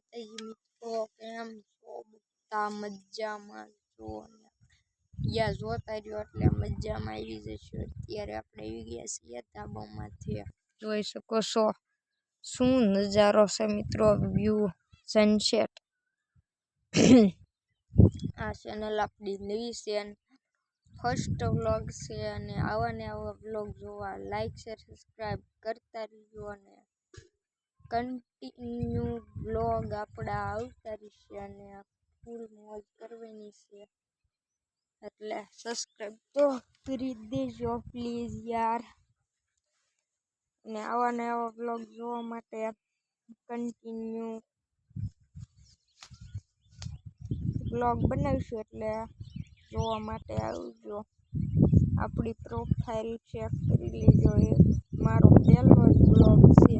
તય મિત્રો કેમ છો મજામાં મજામાં જો ને いや જોતા રહ્યો એટલે મજામાં આવી જશે અત્યારે આપણે આવી ગયા છીએ આ તાબોમાંથી જોઈ શકો છો શું નજારા છે મિત્રો વ્યુ સનસેટ આ ચેનલ આપડી નવી છે ફર્સ્ટ વ્લોગ છે અને આવને આવો વ્લોગ જોવા લાઈક શેર સબસ્ક્રાઇબ કરતા જજો અને કન્ટીન્યુ બ્લોગ આપડા આવતા રહેશે અને આ ફૂલ મોજ કરવાની છે એટલે સબસ્ક્રાઇબ તો કરી દેજો પ્લીઝ યાર ને આવા ને આવા બ્લોગ જોવા માટે કન્ટીન્યુ બ્લોગ બનાવીશું એટલે જોવા માટે આવજો આપણી પ્રોફાઇલ ચેક કરી લેજો એ મારો પહેલો બ્લોગ છે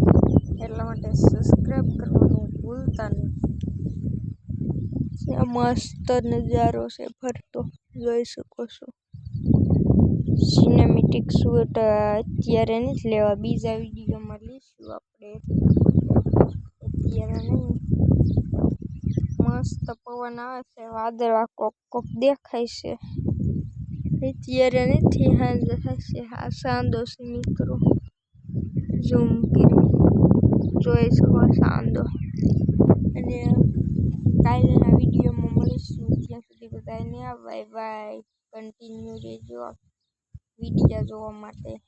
ભૂલતા નહીં મસ્ત નજારો છે ફરતો જોઈ શકો છો સિનેમેટિક શૂટ અત્યારે નથી લેવા બીજા વિડીયોમાં લઈશું આપણે અત્યારે નહીં મસ્ત પવન આવે છે વાદળા કોક કોક દેખાય છે અત્યારે નથી હાલ હશે હા સાંદો છે મિત્રો ઝૂમ કરી જોઈ શકો સાંદો અને કાલના વિડીયોમાં મળીશું ત્યાં સુધી બધાને બાય બાય કન્ટિન્યુ રહેજો વિડીયા જોવા માટે